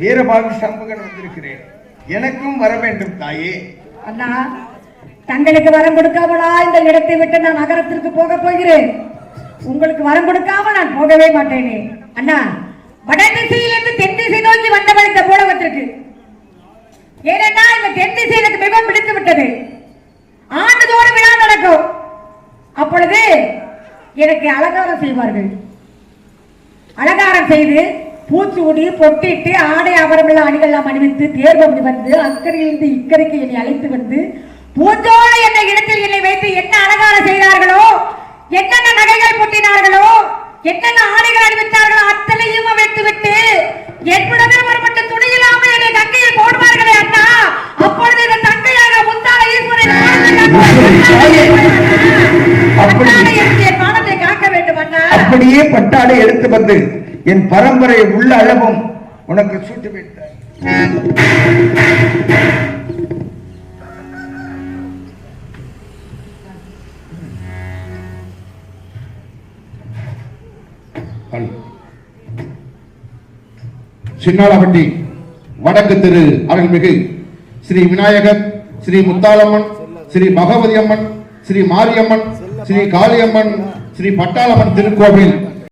வீரபாகு சண்முகன் வந்திருக்கிறேன். எனக்கும் வர வேண்டும் தாயே. அண்ணா தங்களுக்கு வரம் கொடுக்காமலா இந்த இடத்தை விட்டு நான் நகரத்திற்கு போக போகிறேன்? உங்களுக்கு வரம் கொடுக்காம நான் போகவே மாட்டேனே. அண்ணா வட திசையிலிருந்து தென் திசை நோக்கி வந்தவள் இந்த பூலகத்திற்கு ஏனென்னா இந்த தென் திசை எனக்கு மிகவும் பிடித்து விட்டது. ஆண்டுதோறும் விழா நடக்கும். அப்பொழுது எனக்கு அலங்காரம் செய்வார்கள். அலங்காரம் செய்து பூச்சூடி பொட்டிட்டு ஆடை ஆபரமெல்லாம் அணிகள்லாம் அணிவித்து தேர்வம் வந்து அக்கறையிலிருந்து இக்கரைக்கு என்னை அழைத்து வந்து பூஞ்சோலை என்ற இடத்தில் என்னை வைத்து என்ன அலங்காரம் செய்தார்களோ? என்னென்ன நகைகள் பூட்டினார்களோ? என்னென்ன ஆடைகள் அணிவித்தார்களோ? அத்தனையும் வைத்து விட்டு என்னுடன் ஒருபட்ட துணி இல்லாமல் என்னை கங்கையில் போடுவார்களே அண்ணா. அப்பொழுது இந்த தங்கையாக முந்தான ஈஸ்வரன் அப்படியே பட்டாடை எடுத்து வந்து என் பரம்பரை உள்ள அளவும் உனக்கு சூட்டி வைத்தார் சின்னாளப்பட்டி வடக்கு திரு அருள்மிகு ஸ்ரீ விநாயகர் ஸ்ரீ முத்தாளம்மன் ஸ்ரீ பகவதி அம்மன் ஸ்ரீ மாரியம்மன் ஸ்ரீ காளியம்மன் ஸ்ரீ பட்டாளம்மன் திருக்கோவில்.